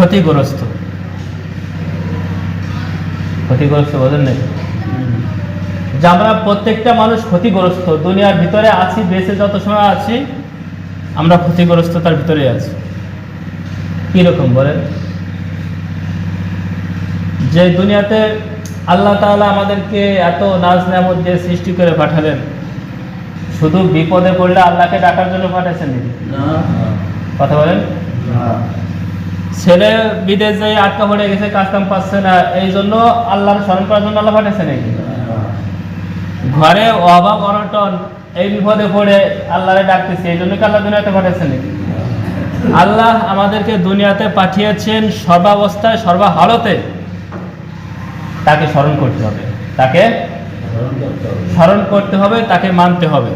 ক্ষতিগ্রস্ত। ক্ষতিগ্রস্ত বলেন নাকি যে আমরা প্রত্যেকটা মানুষ ক্ষতিগ্রস্ত দুনিয়ার ভিতরে আছি বেঁচে যত সময় আছি আমরা ক্ষতিগ্রস্ততার ভিতরে আছি। কীরকম বলেন? যে দুনিয়াতে আল্লাহ তাআলা আমাদেরকে এত নাজ নেমত দিয়ে সৃষ্টি করে পাঠালেন শুধু বিপদে পড়লে আল্লাহকে ডাকার জন্য পাঠাচ্ছেন কথা বলেন? ছেলে বিদেশ যাই আটকা পড়ে গেছে, কাজ কাম পাচ্ছে না এই জন্য আল্লাহর স্মরণ করার জন্য আল্লাহ পাঠাচ্ছে নাকি? ঘরে অভাব অনটন, এই বিপদে পড়ে আল্লাহরে ডাকতেছে এই জন্য কি আল্লাহ দুনিয়াতে পাঠাচ্ছে নাকি? আল্লাহ আমাদেরকে দুনিয়াতে পাঠিয়েছেন সর্বাবস্থায় সর্বহালতে তাকে স্মরণ করতে হবে। তাকে স্মরণ করতে হবে, তাকে মানতে হবে।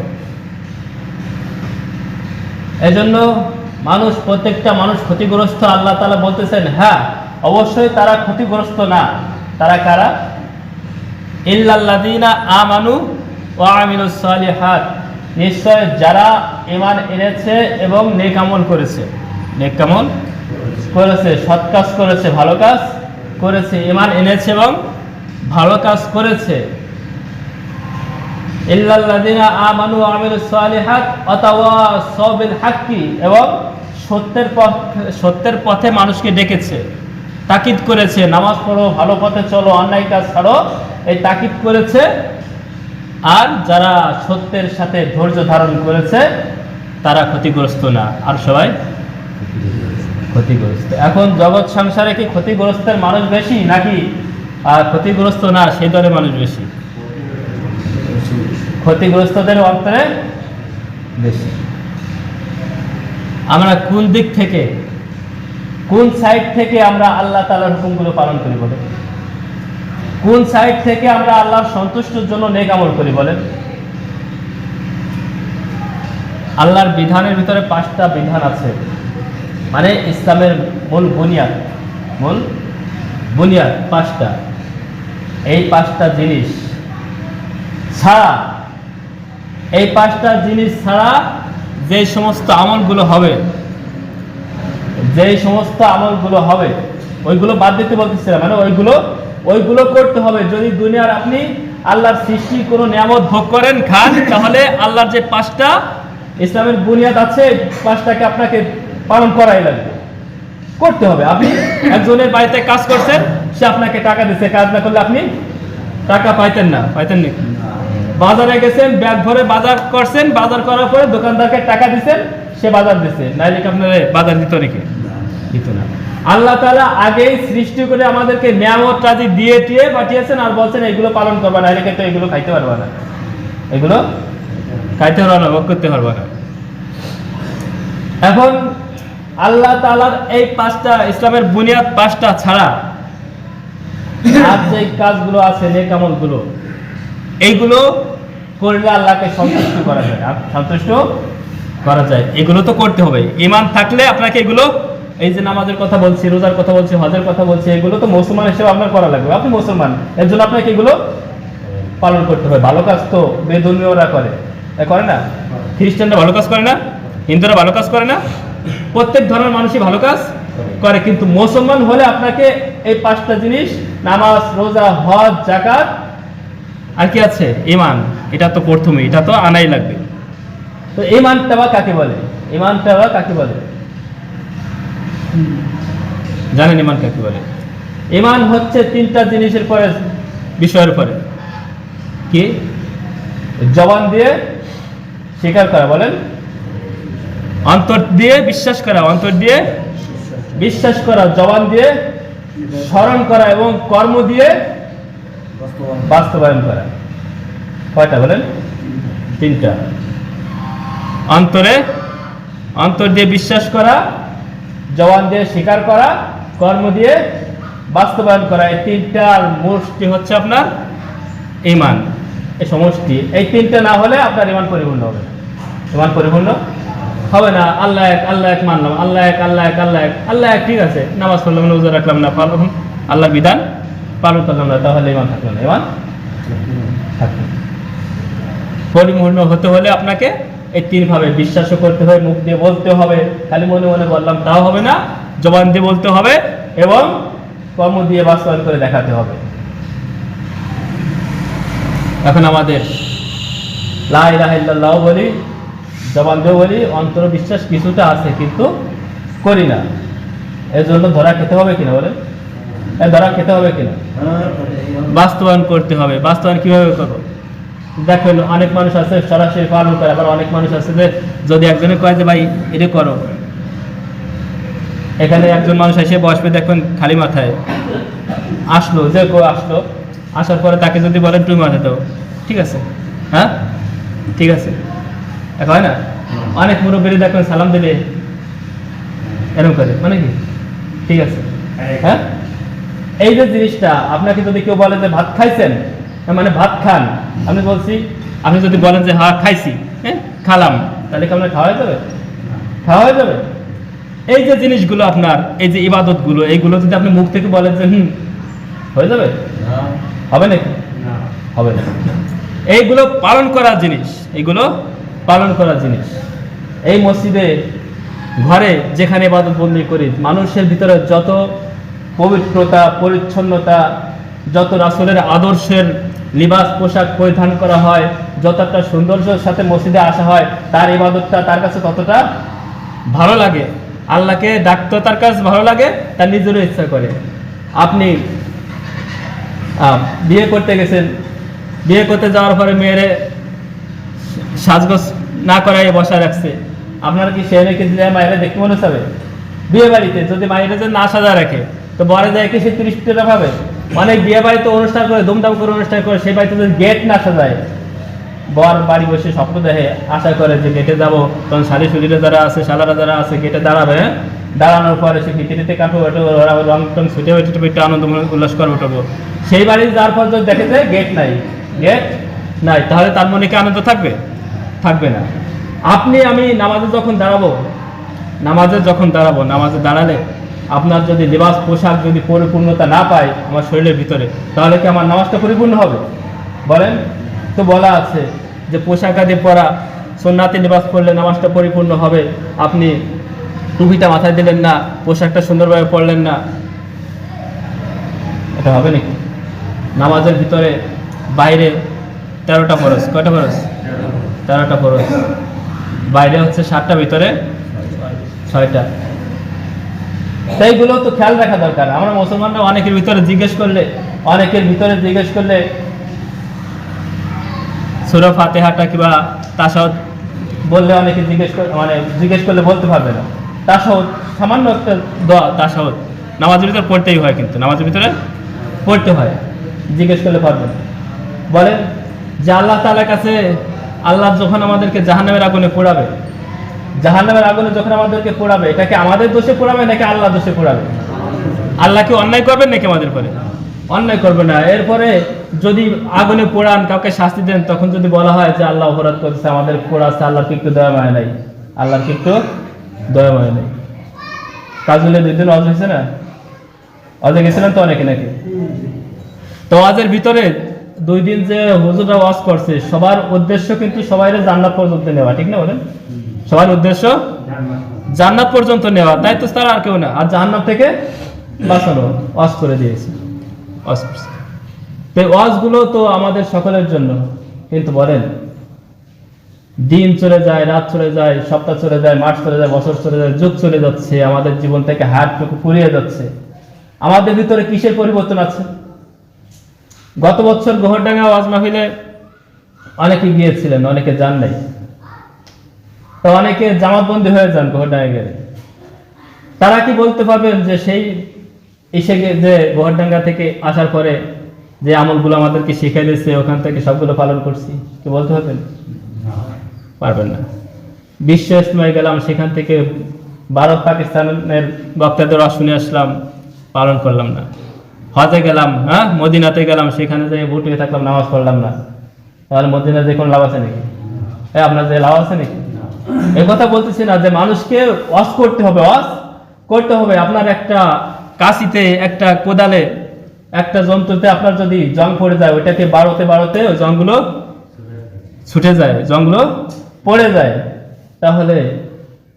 এজন্য মানুষ, প্রত্যেকটা মানুষ ক্ষতিগ্রস্ত, আল্লাহ তালা বলতেছেন হ্যাঁ অবশ্যই তারা ক্ষতিগ্রস্ত না। তারা কারা? ইল্লাল্লাযীনা আমানু ওয়া আমিলুস সালিহাত। নিশ্চয় যারা ঈমান এনেছে এবং নেক আমল করেছে। নেক আমল করেছে, সৎ কাজ করেছে, ভালো কাজ করেছে, ঈমান এনেছে এবং ভালো কাজ করেছে। ইল্লাল্লাযীনা আমানু ওয়া আমিলুস সালিহাত ওয়া তাওয়াসাউ বিল হাক্কি এবং সত্যের পথ, সত্যের পথে মানুষকে ডেকেছে। তাকিদ করেছে, নামাজ পড়ো, ভালো পথে চলো, অন্যায় কাজ ছাড়ো, এই তাকিদ করেছে। আর যারা সত্যের সাথে ধৈর্য ধারণ করেছে, তারা ক্ষতিগ্রস্ত না। আর সবাই? ক্ষতিগ্রস্ত। এখন জগৎ সংসারে কি ক্ষতিগ্রস্তের মানুষ বেশি নাকি, আর ক্ষতিগ্রস্ত না, সেই দলের মানুষ বেশি? ক্ষতিগ্রস্তদের অন্তরে বেশি। আমরা কোন দিক থেকে, কোন সাইড থেকে আমরা আল্লাহ তালার হুকুমগুলো পালন করি বলে কোন সাইড থেকে আমরা আল্লাহর সন্তুষ্টির জন্য নেক আমল করি বলেন? আল্লাহর বিধানের ভিতরে পাঁচটা বিধান আছে। মানে ইসলামের মূল বুনিয়াদ মূল বুনিয়াদ পাঁচটা। এই পাঁচটা জিনিস ছাড়া, এই পাঁচটা জিনিস ছাড়া যে সমস্ত আমলগুলো হবে যেই সমস্ত আমলগুলো হবে, ওইগুলো বাদ দিতে বলতেছিলাম। মানে ওইগুলো ওইগুলো করতে হবে। যদি দুনিয়ার আপনি আল্লাহর সৃষ্টি কোনো নিয়ামত ভোগ করেন, খান, তাহলে আল্লাহর যে পাঁচটা ইসলামের বুনিয়াদ আছে পাঁচটাকে আপনাকে পালন করাই লাগবে। করতে হবে। আপনি একজনের বাড়িতে কাজ করছেন, সে আপনাকে টাকা দিচ্ছে কাজ না করলে আপনি টাকা পাইতেন না। পাইতেন নাকি বাজারে গেছেন, ব্যাগ ভরে বাজার করছেন, বাজার করার পরে দোকানদারকে টাকা দিচ্ছেন সে বাজার দিচ্ছে নাইলে আপনার বাজার দিত নাকি? দিত না। আল্লাহ তাআলা আগেই সৃষ্টি করে আমাদেরকে নিয়ামত, রাজি দিয়ে টিয়ে পাঠিয়েছেন আর বলছেন, এগুলো পালন করবা, নাইলে কিন্তু এগুলো খাইতে পারবা না। এগুলো খাইতে পারবা না, ভোগ করতে পারবা না। এখন আল্লাহ তাআলার এই পাঁচটা, ইসলামের বুনিয়াদ পাঁচটা ছাড়া আর যে কাজগুলো আছে, নেক আমলগুলো এইগুলো করলে আল্লাহকে সন্তুষ্ট করা যায়। সন্তুষ্ট করা যায়। এগুলো তো করতে হবে। ইমান থাকলে আপনাকে এগুলো, এই যে নামাজের কথা বলছি, রোজার কথা বলছি, হজের কথা বলছি, এগুলো তো মুসলমান হিসেবে আপনার করা লাগবে। আপনি মুসলমান, এর জন্য আপনাকে এগুলো পালন করতে হবে। ভালো কাজ তো বেদনীয়রা করে। করে না? খ্রিস্টানরা ভালো কাজ করে না? হিন্দুরা ভালো কাজ করে না? প্রত্যেক ধরনের মানুষই ভালো কাজ করে। কিন্তু মুসলমান হলে আপনাকে এই পাঁচটা জিনিস, নামাজ, রোজা, হজ জাকাত আর কি আছে? ইমান এটা তো প্রথমে এটা তো আনাই লাগবে। তো ইমানটা বা কাকে বলে? ইমানটা বা কাকে বলে? জানেন ইমান কাকে বলে? ইমান হচ্ছে তিনটা জিনিসের পরে, বিষয়ের পরে। কি? জবান দিয়ে স্বীকার করা, বলেন। অন্তর দিয়ে বিশ্বাস করা, অন্তর দিয়ে বিশ্বাস করা, জবান দিয়ে স্মরণ করা এবং কর্ম দিয়ে বাস্তবায়ন করা। কয়টা বলেন? তিনটা। অন্তরে, অন্তর দিয়ে বিশ্বাস করা, জবান দিয়ে স্বীকার করা, কর্ম দিয়ে বাস্তবায়ন করা। এই তিনটার মুষ্টি হচ্ছে আপনার ইমান এই সমষ্টি, এই তিনটা না হলে আপনার ইমান পরিপূর্ণ হবে। ইমান পরিপূর্ণ হবে না। আল্লাহ এক আল্লাহ এক মানলাম। আল্লাহ এক আল্লাহ এক আল্লাহ এক। আল্লাহ এক ঠিক আছে। নামাজ পড়লাম রোজা রাখলাম না পালন আল্লাহ বিধান পালন করলাম না, তাহলে ইমান থাকল না। ইমান। পরিপূর্ণ হতে হলে আপনাকে এই বিশ্বাসও করতে হবে, মুখ দিয়ে বলতে হবে। খালি মনে মনে বললাম, তাও হবে না, জবান দিয়ে বলতে হবে এবং কর্ম দিয়ে বাস্তবায়ন করে দেখাতে হবে। এখন আমাদের লা ইলাহা বলি, জবান দিয়ে বলি অন্তর বিশ্বাস কিছুটা আছে, কিন্তু করি না। এর জন্য ধরা খেতে হবে কিনা বলেন? এ ধরা খেতে হবে কিনা? বাস্তবায়ন করতে হবে। বাস্তবায়ন কীভাবে করব? দেখেন অনেক মানুষ আছে সরাসরি পালন করে আবার অনেক মানুষ আছে যে যদি একজনে কয় যে ভাই এটা করো। এখানে একজন মানুষ এসে বসবে দেখবেন খালি মাথায়। আসলো যে কেউ আসলো। আসার পরে তাকে যদি বলেন তুমি মাথা দাও। ঠিক আছে? হ্যাঁ? ঠিক আছে? এক হয় না? অনেক মুরব্বী দেখবেন সালাম দিলে। এরকম করে মানে কি? ঠিক আছে? হ্যাঁ? এই যে জিনিসটা আপনাকে যদি কেউ বলে যে ভাত খাইছেন মানে ভাত খান আমি বলছি আপনি যদি বলেন যে হ্যাঁ খাইছি হ্যাঁ খালাম তাহলে কি আপনার খাওয়া হয়ে যাবে? খাওয়া হয়ে যাবে। এই যে জিনিসগুলো আপনার এই যে ইবাদতগুলো এইগুলো যদি আপনি মুখ থেকে বলেন যে হুম হয়ে যাবে? হবে নাকি? হবে না। এইগুলো পালন করার জিনিস এইগুলো পালন করার জিনিস। এই মসজিদে ঘরে যেখানে ইবাদত বন্দি করি মানুষের ভিতরে যত পবিত্রতা, পরিচ্ছন্নতা, যত রাসূলের আদর্শের লিবাস, পোশাক পরিধান করা হয়, যতটা সৌন্দর্যের সাথে মসজিদে আসা হয়, তার ইবাদতটা তার কাছে ততটা ভালো লাগে? আল্লাহকে ডাকতে তার কাছে ভালো লাগে, তার নিজেরও ইচ্ছা করে। আপনি বিয়ে করতে গেছেন, বিয়ে করতে যাওয়ার পরে মেয়েরে সাজগোজ না করাই বসা রাখছে, আপনার কি সে রেখে দিলে মায়েরা দেখতে মনে হবে বিয়ে বাড়িতে যদি মায়েরা যে না সাজা রাখে তো বরে যায় কি সে তিরিশ টাকা অনেক বিয়ে বাড়িতে অনুষ্ঠান করে, ধুমধাম করে অনুষ্ঠান করে সেই বাড়িতে যদি গেট না সাজায়। বর বাড়ি বসে স্বপ্ন দেখে, আশা করে যে গেটে যাব। তখন শাড়ি সুলিরা যারা আছে, শালারা যারা আছে গেটে দাঁড়াবে হ্যাঁ? দাঁড়ানোর পরে সে ভিতরিতে কাটবো ওঠো, ওরা রং টং ছুটে ওইটা একটু আনন্দ উল্লাস করে উঠবো সেই বাড়ি যাওয়ার পর যদি দেখে যে গেট নাই গেট নাই, তাহলে তার মনে কি আনন্দ থাকবে? থাকবে না। আপনি, আমি নামাজে যখন দাঁড়াবো, নামাজে যখন দাঁড়াবো, নামাজে দাঁড়ালে আপনার যদি লিবাস, পোশাক যদি পরিপূর্ণতা না পায় আমার শরীরের ভিতরে, তাহলে কি আমার নামাজটা পরিপূর্ণ হবে? বলেন? তো বলা আছে যে পোশাক আদি পরা সোনাতে লিবাস পরলে নামাজটা পরিপূর্ণ হবে। আপনি টুপিটা মাথায় দিলেন না, পোশাকটা সুন্দরভাবে পরলেন না। এটা হবে নাকি? নামাজের ভিতরে বাইরে তেরোটা ফরজ। কয়টা ফরজ? তেরোটা ফরজ। বাইরে হচ্ছে সাতটা, ভিতরে ছয়টা। সেইগুলো তো খেয়াল রাখা দরকার। আমরা মুসলমানরা অনেকের ভিতরে জিজ্ঞেস করলে, অনেকের ভিতরে জিজ্ঞেস করলে সুরা ফাতেহাটা কিংবা তাসাউদ বললে অনেকে জিজ্ঞেস করে মানে জিজ্ঞেস করলে বলতে পারবে না। তাসাউদ সামান্য একটা দোয়া তাসাউদ নামাজের ভিতরে পড়তেই হয় কিন্তু, নামাজের ভিতরে পড়তে হয়। জিজ্ঞেস করলে পারবে না। বলেন যে আল্লাহ তাআলার কাছে, আল্লাহ যখন আমাদেরকে জাহান্নামের আগুনে পোড়াবে জাহান্নামের আগুনে যখন আমাদেরকে পোড়াবে, এটা কি আমাদের দোষে পোড়াবে নাকি আল্লাহ দোষে পোড়াবে? আল্লাহ কি অন্যায় করবেন নাকি আমাদের পরে অন্যায় করবে না। এরপরে যদি আগুনে পোড়ান, কাউকে শাস্তি দেন, তখন যদি বলা হয় যে আল্লাহ অপরাধ করছে আমাদের পোড়াচ্ছে, আল্লাহর কিন্তু দয়া, মায় নাই? আল্লাহর কিন্তু দয়া, মায় নাই? কাজগুলো দুই দিন অজ হয়েছে না? অজে গেছিলেন তো অনেকে নাকি? তো ওয়াজের ভিতরে দুই দিন যে হুজুররা ওয়াজ করছে, সবার উদ্দেশ্য কিন্তু সবাই জান্নাত পর্যন্ত নেওয়া, ঠিক না বলেন? সবার উদ্দেশ্য জান্নাত পর্যন্ত নেওয়া। তাই তো তারা আর কেউ না। আর জাহান্নাম থেকে বাঁচানো। ওয়াজ করে দিয়েছে। ওয়াজ করছে। তো তো আমাদের সকলের জন্য। কিন্তু বলেন, দিন চলে যায়, রাত চলে যায়, সপ্তাহ চলে যায়, মাস চলে যায়, বছর চলে যায়, যুগ চলে যাচ্ছে, আমাদের জীবন থেকে হাতটুকু ফুরিয়ে যাচ্ছে। আমাদের ভিতরে কিসের পরিবর্তন আছে? গত বছর গোহরডাঙ্গা ওয়াজ মাহফিলে অনেকে গিয়েছিলেন, অনেকে যান নাই। তো অনেকে জামাতবন্দি হয়ে যান গোহরডাঙ্গা গেলে তারা কি বলতে পারবেন যে সেই এসে যে গোহরডাঙ্গা থেকে আসার পরে যে আমলগুলো আমাদেরকে শিখিয়ে দিয়েছে, ওখান থেকে সবগুলো পালন করছি, কি বলতে পারবেন? পারবেন না। বিশ্ব ইস্তেমায় গেলাম, সেখান থেকে ভারত পাকিস্তানের বক্তাদের শুনে আসলাম, পালন করলাম না। হজে গেলাম হ্যাঁ মদিনাতে গেলাম, সেখানে যে ভুটিয়ে থাকলাম, নামাজ পড়লাম না। তাহলে মদিনা যে কোনো লাভ আছে নাকি? আপনার যে লাভ আছে নাকি? কথা বলতেছি না যে মানুষকে অস করতে হবে অস করতে হবে। আপনার একটা কাশিতে, একটা কোদালে, একটা যন্ত্রতে আপনার যদি জং পড়ে যায়, ওইটাকে বারোতে বারোতে ওই জংগুলো ছুটে যায় জংগুলো পড়ে যায়। তাহলে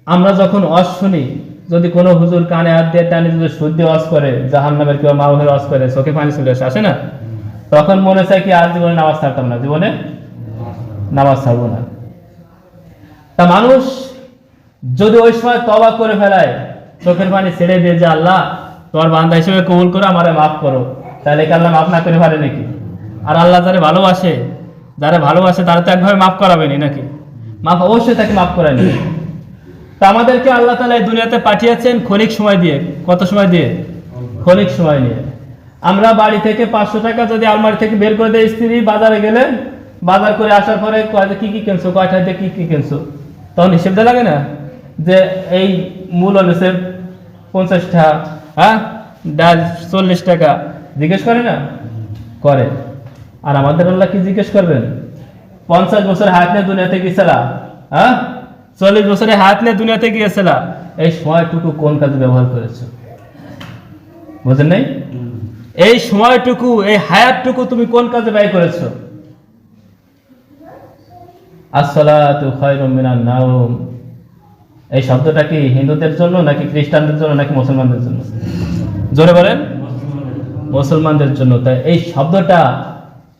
আমরা যখন অস শুনি, যদি কোনো হুজুর কানে হাত দিয়ে টানে, যদি শুদ্ধি অস করে জাহান নামের কেউ মাউহের অস করে, চোখে পানি চলে আসে আসে না? তখন মনে চায় কি আর জীবনে নামাজ ছাড়তাম না, জীবনে নামাজ ছাড়বো না। তা মানুষ যদি ওই সময় তবা করে ফেলায়, চোখের পানি ছেড়ে দিয়ে যে আল্লাহ, তোমার বান্দা হিসেবে কবুল করো, আমারে মাফ করো, তাহলে কি আল্লাহ মাফ না করে পারে নাকি? আর আল্লাহ যারা ভালোবাসে যারা ভালোবাসে, তারা তো একভাবে মাফ করাবেনি নাকি? মাফ অবশ্যই তাকে মাফ করায়নি তা আমাদেরকে আল্লাহ তালা এই দুনিয়াতে পাঠিয়েছেন ক্ষণিক সময় দিয়ে, কত সময় দিয়ে? ক্ষণিক সময় নিয়ে। আমরা বাড়ি থেকে পাঁচশো টাকা যদি আলমারি থেকে বের করে দেয় স্ত্রী বাজারে গেলে, বাজার করে আসার পরে কয় কি কি কিনছো, কয়টা দিয়ে কি কি কিনছো? তখন হিসেব দেওয়া লাগে না? যে এই মূল অনুসারে পঞ্চাশ টাকা হ্যাঁ? ডাল চল্লিশ টাকা। জিজ্ঞেস করে না? করে। আর আমাদের আল্লাহ কি জিজ্ঞেস করবেন? পঞ্চাশ বছর হাত নিয়ে দুনিয়াতে গিয়েছিলা হ্যাঁ? চল্লিশ বছরে হাত নিয়ে দুনিয়াতে গিয়েছিলা এই সময়টুকু কোন কাজে ব্যবহার করেছ? বুঝেন নাই? এই সময়টুকু এই হায়াতটুকু তুমি কোন কাজে ব্যয় করেছ? নাওম। এই শব্দটা কি হিন্দুদের জন্য নাকি খ্রিস্টানদের জন্য নাকি মুসলমানদের জন্য? জোরে বলেন। মুসলমানদের জন্য। তাই এই শব্দটা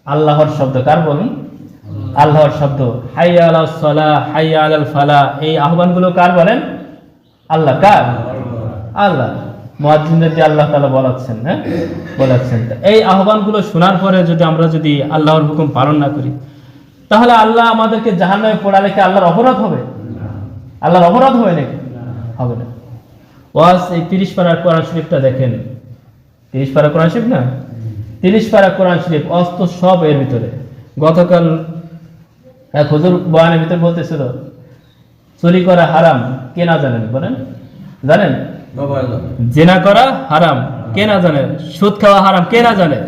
আল্লাহর শব্দ। কার বলুন? আল্লাহর শব্দ। হাইয়া আলা সলা, হাইয়া আলাল ফালা। এই আহ্বানগুলো কার বলেন? আল্লাহ। কার? আল্লাহ। মুয়াজ্জিনদের দিয়ে আল্লাহ তাআলা বলাচ্ছেন হ্যাঁ? বলাচ্ছেন। এই আহ্বানগুলো শোনার পরে যদি আমরা যদি আল্লাহর হুকুম পালন না করি তাহলে আল্লাহ আমাদেরকে জাহান্নামে পড়ালে কি আল্লাহর অপরাধ হবে? আল্লাহর অপরাধ হবে নাকি? হবে না। ওয়াজ এই তিরিশ পাড়ার কোরআন শরীফটা দেখেন। তিরিশ পাড়া কোরআন শরীফ না? তিরিশ পাড়া কোরআন শরীফ অস্ত সব এর ভিতরে। গতকাল এক হুজুর বয়ানের ভিতরে বলতেছিল চুরি করা হারাম কে না জানেন? বলেন। জানেন? জেনা করা হারাম কে না জানে? সুদ খাওয়া হারাম কে না জানে?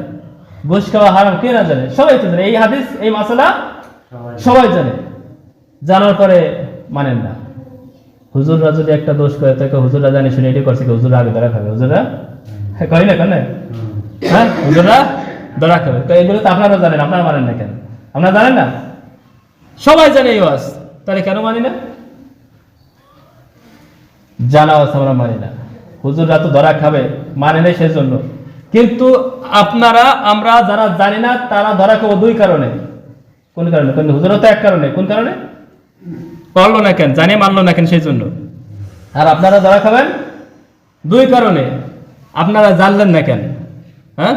ঘুষ খাওয়া হারাম কে না জানে? সবাই জানে। এই হাদিস এই মশলা সবাই জানে জানার পরে মানেন না। হুজুররা যদি একটা দোষ করে তাকে হুজুররা জানি শুনে এটি করছে হুজুররা আগে ধরা খাবে। হুজুররা? কয় না কেন হ্যাঁ হুজুররা ধরা খাবে। তো এগুলো তো আপনারা জানেন আপনারা মানেন না কেন? আপনারা জানেন না? সবাই জানে এই ওয়াজ। তাহলে কেন মানি না? জানা আছে আমরা মানি না। হুজুররা তো ধরা খাবে মানে নাই সেই জন্য কিন্তু আপনারা আমরা যারা জানি না তারা ধরা খাব দুই কারণে। কোন কারণে? কিন্তু হুজুরও তো এক কারণে। কোন কারণে? পারল না কেন? জানিয়ে মানলো না কেন সেই জন্য আর আপনারা ধরা খাবেন? দুই কারণে। আপনারা জানলেন না কেন? হ্যাঁ?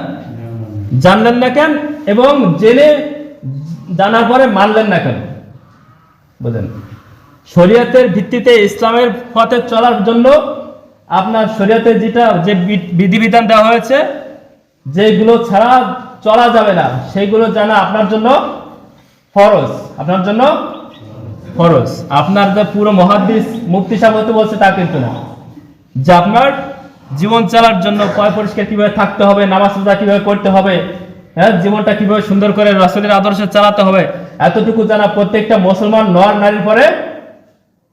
জানলেন না কেন? এবং জেনে জানার পরে মানলেন না কেন? বুঝলেন? শরীয়তের ভিত্তিতে ইসলামের পথে চলার জন্য আপনার শরীয়তে যেটা, যে বিধিবিধান দেওয়া হয়েছে, যেগুলো ছাড়া চলা যাবে না, সেইগুলো জানা আপনার জন্য ফরজ। আপনার জন্য? ফরজ। আপনার যে পুরো মহাদিস মুক্তি সাবতে বলছে তা কিন্তু না। যে আপনার জীবন চালার জন্য কয় পরিষ্কার কীভাবে থাকতে হবে নামাজ রোজা কীভাবে করতে হবে হ্যাঁ জীবনটা কীভাবে সুন্দর করে রসলের আদর্শে চালাতে হবে এতটুকু জানা প্রত্যেকটা মুসলমান নর নারীর পরে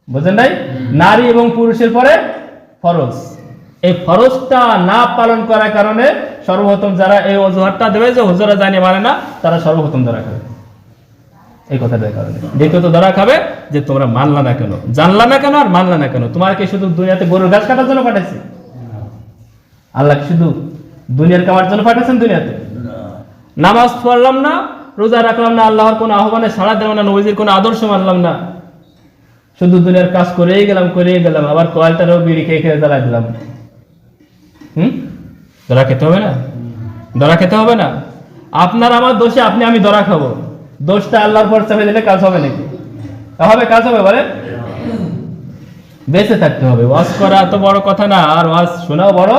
বুঝেন নাই? নারী এবং পুরুষের পরে ফরজ। এই ফরজটা না পালন করার কারণে সর্বপ্রথম যারা এই অজুহাতটা দেবে যে হুজুরা জানিয়ে মানে না তারা সর্বপ্রথম ধরা খাবে। এই কথাটার কারণে। দ্বিতীয়ত ধরা খাবে যে তোমরা মানলা না কেন? জানলা না কেন আর মানলা না কেন? তোমাকে শুধু দুনিয়াতে গরুর গাছ কাটার জন্য পাঠাইছি? আল্লাহ শুধু দুনিয়ার কামার জন্য পাঠাচ্ছেন দুনিয়াতে? নামাজ পড়লাম না, রোজা রাখলাম না, আল্লাহর কোনো আহ্বানে সাড়া দিলাম না, নবীজির কোনো আদর্শ মানলাম না। শুধু দুনিয়ার কাজ করেই গেলাম করেই গেলাম, আবার কয়েলটারও বিড়ি খেয়ে খেয়ে জ্বালাই দিলাম। হুম? ধরা খেতে হবে না? ধরা খেতে হবে না? আপনার আমার দোষে আপনি, আমি ধরা খাব। দোষটা আল্লাহর পর চাপে দিলে কাজ হবে নাকি? হবে, কাজ হবে বলে বেঁচে থাকতে হবে। ওয়াজ করা এত বড় কথা না, আর ওয়াজ শোনাও বড়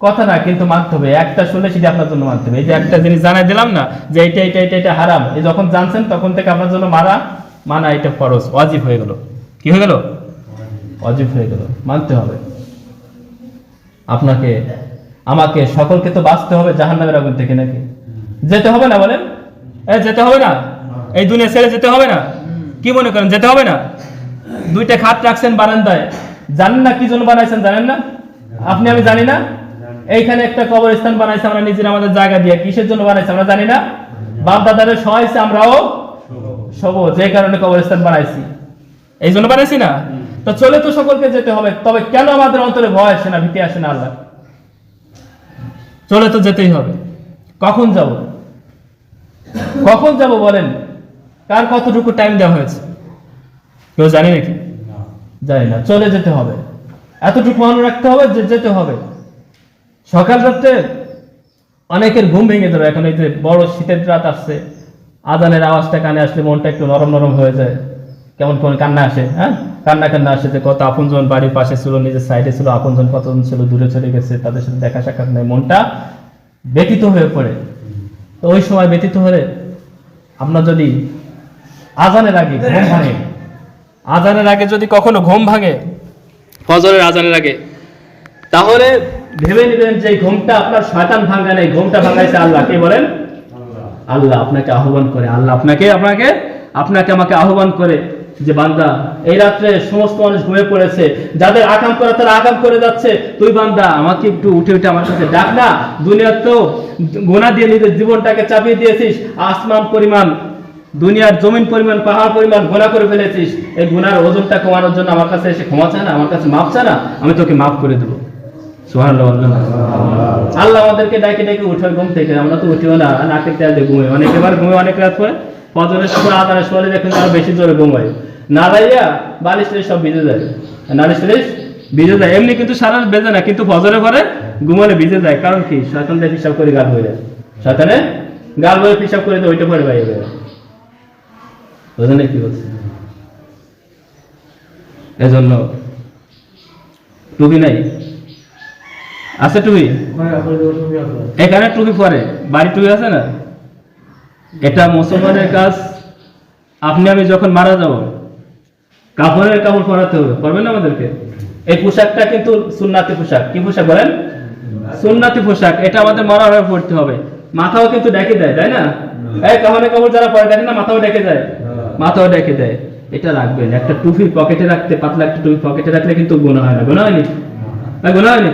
কথা না, কিন্তু মানতে হবে। একটা শুনলে সেটা আপনার জন্য মানতে হবে। এই যে একটা জিনিস জানাই দিলাম না, যে এইটা এটা এটা এটা হারাম। এই যখন জানছেন, তখন থেকে আপনার জন্য মারা, মানা এটা ফরজ। ওয়াজিব হয়ে গেল। কি হয়ে গেল? অজীব হয়ে গেল। মানতে হবে। আপনাকে, আমাকে, সকলকে তো বাঁচতে হবে জাহান্নামের আগুন থেকে নাকি? যেতে হবে না বলেন? যেতে হবে না? এই দুনিয়া ছেড়ে যেতে হবে না? কি মনে করেন যেতে হবে না? দুইটা খাট রাখছেন বারান্দায়। জানেন না কি জন্য বানাইছেন জানেন না? আপনি আমি জানি না। এইখানে একটা কবরস্থান বানাইছে আমরা নিজের আমাদের জায়গা দিয়ে। কিসের জন্য বানাইছে আমরা জানি না? বাপ দাদাদের সহায়ছে আমরাও সব যে কারণে কবরস্থান বানাইছি। এই জন্য বানাইছি না? তো চলে তো সকলকে যেতে হবে তবে কেন আমাদের অন্তরে ভয় আসে না ভীতি আসে না আল্লাহ চলে তো যেতেই হবে। কখন যাব? কখন যাব বলেন? কার কতটুকু টাইম দেওয়া হয়েছে? কেউ জানি নাকি? জানি না, চলে যেতে হবে। এতটুকু মনে রাখতে হবে যে যেতে হবে। সকাল রাত্রে অনেকের ঘুম ভেঙে যাবে এখন এই যে বড় শীতের রাত আসছে আদানের আওয়াজটা কানে আসলে মনটা একটু নরম নরম হয়ে যায়। কেমন কোন কান্না আসে হ্যাঁ? কান্না কান্না আসে যে কত আপনজন বাড়ির পাশে ছিল, নিজের সাইডে ছিল, আপনজন কতজন ছিল, দূরে চলে গেছে, তাদের সাথে দেখা সাক্ষাৎ নেই। মনটা ব্যতীত হয়ে পড়ে। ওই সময় ব্যতীত হলে আমরা যদি আজানের আগে ঘুম ভাঙে। আজানের আগে যদি কখনো ঘুম ভাঙে, ফজরের আজানের আগে, তাহলে ভেবে নেবেন যে ঘুমটা আপনার শয়তান ভাঙ্গা নেই, ঘুমটা ভাঙাইছে আল্লাহ। কে বলেন? আল্লাহ আপনাকে আহ্বান করে, আল্লাহ আপনাকে আপনাকে আপনাকে আমাকে আহ্বান করে। যে বান্দা, এই রাত্রে সমস্ত মানুষ ঘুমিয়ে পড়েছে, যাদের আকাম করা তারা আকাম করে যাচ্ছে। তুই বান্দা, আমাকে একটু উঠে উঠে আমার সাথে ডাক না। দুনিয়ার তো গোনা দিয়ে নিজের জীবনটাকে চাপিয়ে দিয়েছিস, আসমান পরিমাণ, দুনিয়ার জমিন পরিমাণ, পাহাড় পরিমাণ গোনা করে ফেলেছিস। এই গুনার ওজনটা কমানোর জন্য আমার কাছে এসে ক্ষমা চায় না, আমার কাছে মাপ চায় না, আমি তোকে মাফ করে দেবো। আল্লাহ আমাদেরকে ডাকে ডেকে উঠে ঘুম থেকে, আমরা তো উঠিও না, নাকের তেল দিয়ে ঘুমাই। অনেক ঘুমে অনেক রাত করে ফজরের সময় আদানের সময় দেখুন আরও বেশি জোরে ঘুমাই। না লাইয়া বালিশ সব ভিজে যায়। নালিশ টালিশ ভিজে যায়। এমনি কিন্তু সারা বেজে না, কিন্তু ফজরের পরে ঘুমালে ভিজে যায়। কারণ কি? শয়তান দিয়ে পিসাব করে গাল বইলে শয়তানে গাল বয়ে পিসাব করে দিয়ে, ওইটা পরে বাইরে। বুঝলেন কি বলছে? এজন্য টুপি নাই? আছে টুপি? এখানে টুপি পরে। বাড়ি টুপি আছে না? এটা মুসলমানের কাজ। আপনি, আমি যখন মারা যাব কাপড়ের কাপড় পরাতে হবে, পারবেন না আমাদেরকে? এই পোশাকটা কিন্তু সুন্নাতি পোশাক। কি পোশাক বলেন? সুন্নাতি পোশাক, এটা আমাদের মরা হয়ে পড়তে হবে। মাথাও কিন্তু ডেকে দেয়, তাই না? এই কাপড়ের কাপড় যারা পরে দেখেন না, মাথাও ডেকে দেয়। মাথাও ডেকে দেয়। এটা রাখবেন, একটা টুপি পকেটে রাখতে, পাতলা একটা টুপি পকেটে রাখলে কিন্তু গোনা হয় না। গোনা হয়নি গোনা হয়নি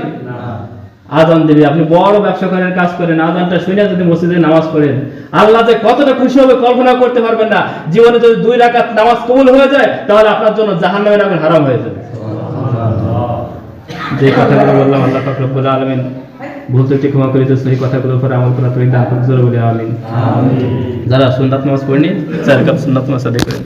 আজান দেবে। আপনি বড় ব্যবসা করেন কাজ করেন আজানটা শুনে যদি মসজিদে নামাজ পড়েন আল্লাহ যে কতটা খুশি হবে কল্পনা করতে পারবেন না। জীবনে যদি দুই রাকাত নামাজ কবুল হয়ে যায় তাহলে আপনার জন্য জাহান্নামের নামের হারাম হয়ে যাবে। যে কথাগুলো বললাম আল্লাহ পাক রব্বুল আলামিন ভুল ত্রুটি ক্ষমা করে তো সেই কথাগুলোর উপর আমল করা তুমি দান করতে বলে আমিন। যারা সুন্নাত নামাজ পড়নি চার কাপ সুন্নাত নামাজ আদায় করে